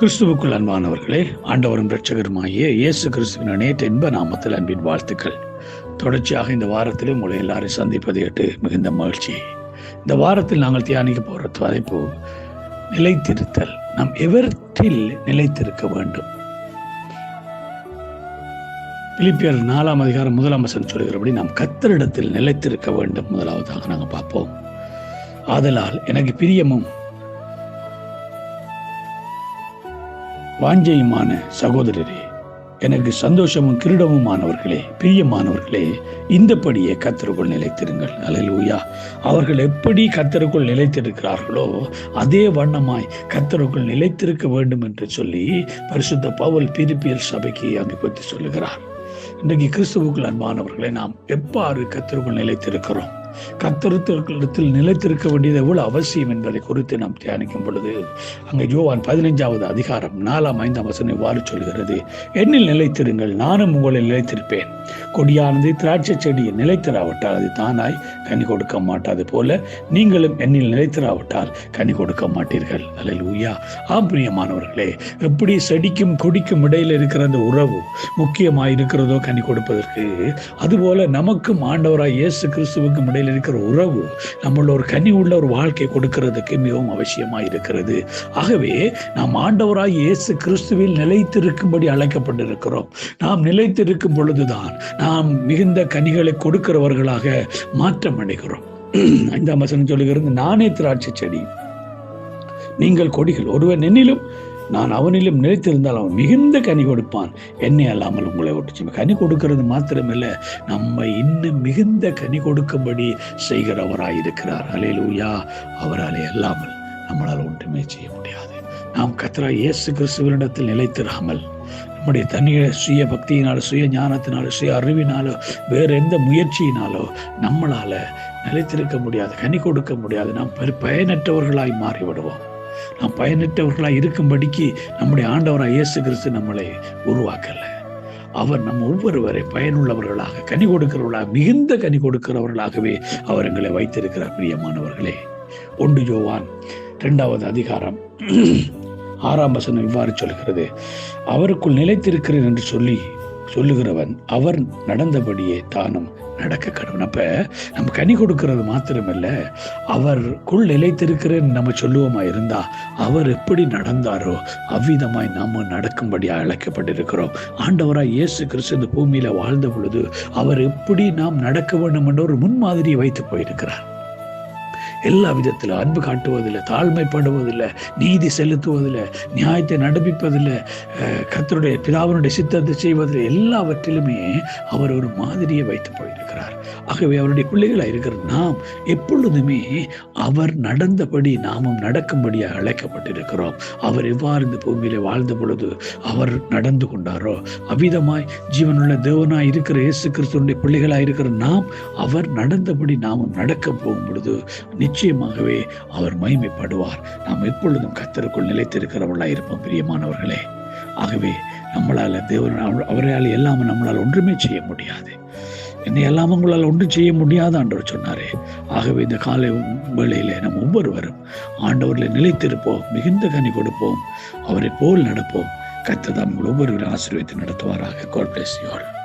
கிறிஸ்துவுக்குள் அன்பானவர்களே ஆண்டவரும் இரட்சகருமாகிய இயேசு கிறிஸ்துவின் நேற்று இன்ப நாமத்தில் அன்பின் வாழ்த்துக்கள். தொடர்ச்சியாக இந்த வாரத்தில் உங்களை எல்லாரும் சந்திப்பதை எட்டு மிகுந்த மகிழ்ச்சி. இந்த வாரத்தில் நாங்கள் தியானிக்க போகிற தலைப்பு நிலைத்திருத்தல். நாம் எவற்றில் நிலைத்திருக்க வேண்டும்? பிலிப்பியர் நாலாம் அதிகாரம் முதலாம் வசனம் சொல்கிறபடி நாம் கத்தரிடத்தில் நிலைத்திருக்க வேண்டும். முதலாவதாக நாங்கள் பார்ப்போம். ஆதலால் எனக்கு பிரியமும் வாஞ்சையுமான சகோதரரே எனக்கு சந்தோஷமும் கிரீடமுமானவர்களே பிரியமானவர்களே இந்தபடியே கத்தருக்குள் நிலைத்திருங்கள். அலையிலூயா அவர்கள் எப்படி கத்தருக்குள் நிலைத்திருக்கிறார்களோ அதே வண்ணமாய் கத்தருக்குள் நிலைத்திருக்க வேண்டும் என்று சொல்லி பரிசுத்த பவுல் பிரிப்பியல் சபைக்கு அங்கு பற்றி சொல்லுகிறார். இன்றைக்கு கிறிஸ்துவுக்குள் அன்பானவர்களை நாம் எவ்வாறு கத்தருக்குள் நிலைத்திருக்கிறோம்? கத்தருத்தர்களிடத்தில் நிலைத்திருக்க வேண்டியது எவ்வளவு அவசியம் என்பதை குறித்து நாம் தியானிக்கும் பொழுது அங்கே யோவான் பதினைஞ்சாவது அதிகாரம் நாலாம் ஐந்தாம் வசனம் இவ்வாறு சொல்கிறது. என்னில் நிலைத்திருங்கள் நானும் உங்களை நிலைத்திருப்பேன். கொடியானது திராட்சை செடி நிலைத்திராவிட்டால் அது தானாய் கனி கொடுக்க மாட்டாது போல நீங்களும் என்னில் நிலைத்திராவிட்டால் கனி கொடுக்க மாட்டீர்கள். அல்ல ஊயா ஆம்பிரியமானவர்களே எப்படி செடிக்கும் கொடிக்கும் இடையில் இருக்கிற அந்த உறவு முக்கியமாக இருக்கிறதோ கனி கொடுப்பதற்கு அதுபோல நமக்கும் ஆண்டவராய் இயேசு கிறிஸ்துவுக்கும் இடையில் இருக்கிற உறவு நம்மள ஒரு கனி உள்ள ஒரு வாழ்க்கை கொடுக்கிறதுக்கு மிகவும் அவசியமாக இருக்கிறது. ஆகவே நாம் ஆண்டவராய் இயேசு கிறிஸ்துவில் நிலைத்திருக்கும்படி அழைக்கப்பட்டிருக்கிறோம். நாம் நிலைத்திருக்கும் பொழுதுதான் நாம் மிகுந்த கனிகளை கொடுக்கிறவர்களாக மாற்றம் அடைகிறோம். ஐந்தாம் வசனம் சொல்லுகிறது நானே திராட்சை செடி நீங்கள் கொடிகள் ஒருவன் என்னிலும் நான் அவனிலும் நிலைத்திருந்தால் அவன் மிகுந்த கனி கொடுப்பான். என்னை அல்லாமல் உங்களை ஒட்டுச்சு கனி கொடுக்கிறது மாத்திரமில்ல நம்ம இன்னும் மிகுந்த கனி கொடுக்கும்படி செய்கிறவராய் இருக்கிறார் அலையிலூயா அவராலே அல்லாமல் நம்மளால் ஒன்றுமே செய்ய முடியாது. நாம் கத்ரா இயேசு கிறிஸ்துவனிடத்தில் நிலைத்திராமல் நம்முடைய தனிய சுய பக்தியினாலோ சுய ஞானத்தினாலோ சுய அறிவினாலோ வேறு எந்த முயற்சியினாலோ நம்மளால நிலைத்திருக்க முடியாது கனி கொடுக்க முடியாது. நாம் பயனற்றவர்களாய் மாறிவிடுவோம். நாம் பயனற்றவர்களாக இருக்கும்படிக்கு நம்முடைய ஆண்டவராக இயேசு கிறிஸ்து நம்மளை உருவாக்கலை. அவர் நம்ம ஒவ்வொருவரை பயனுள்ளவர்களாக கனி கொடுக்கிறவர்களாக மிகுந்த கனி கொடுக்கிறவர்களாகவே அவர் எங்களை வைத்திருக்கிறார் பிரியமானவர்களே. ஒன்று ஜோவான் இரண்டாவது அதிகாரம் ஆறாம் வசனம் இவ்வாறு சொல்கிறது. அவருக்குள் நிலைத்திருக்கிறேன் என்று சொல்லி சொல்லுகிறவன் அவர் நடந்தபடியே தானும் நடக்க கடவுள். அப்ப நம்ம கனி கொடுக்கிறது மாத்திரமல்ல அவருக்குள் நிலைத்திருக்கிறேன்னு நம்ம சொல்லுவோமா இருந்தா அவர் எப்படி நடந்தாரோ அவ்விதமாய் நாம நடக்கும்படி அழைக்கப்பட்டிருக்கிறோம். ஆண்டவராய் இயேசு கிறிஸ்து இந்த பூமியில வாழ்ந்த பொழுது அவர் எப்படி நாம் நடக்க வேண்டும் என்ற ஒரு முன்மாதிரியை வைத்து போயிருக்கிறார். எல்லா விதத்தில் அன்பு காட்டுவதில்லை தாழ்மைப்படுவதில்லை நீதி செலுத்துவதில்லை நியாயத்தை நடப்பிப்பதில்லை கத்தருடைய பிதாவினுடைய சித்தத்தை செய்வதில் எல்லாவற்றிலுமே அவர் ஒரு மாதிரியை வைத்து போயிருக்கிறார். ஆகவே அவருடைய பிள்ளைகளாக இருக்கிற நாம் எப்பொழுதுமே அவர் நடந்தபடி நாமும் நடக்கும்படியாக அழைக்கப்பட்டிருக்கிறோம். அவர் எவ்வாறு இந்த பூமியில் வாழ்ந்த பொழுது அவர் நடந்து கொண்டாரோ அவ்விதமாய் ஜீவனுள்ள தேவனாய் இருக்கிற இயேசு கிறிஸ்துவனுடைய பிள்ளைகளாக இருக்கிற நாம் அவர் நடந்தபடி நாமும் நடக்க போகும் பொழுது நிச்சயமாகவே அவர் மகிமைப்படுவார். நாம் எப்பொழுதும் கத்தருக்குள் நிலைத்திருக்கிறவர்களாக இருப்போம் பிரியமானவர்களே. ஆகவே நம்மளால் தேவன் அவரால் எல்லாமே நம்மளால் ஒன்றுமே செய்ய முடியாது. என்னை எல்லாம் உங்களால் ஒன்றும் செய்ய முடியாது ஆண்டவர் சொன்னாரே. ஆகவே இந்த காலை வேளையில நம்ம ஒவ்வொருவரும் ஆண்டவரில் நிலைத்திருப்போம் மிகுந்த கனி கொடுப்போம் அவரை போல் நடப்போம். கத்ததான் உங்கள் ஒவ்வொருவரும் ஆசீர்வதித்து நடத்துவாராக. God bless you all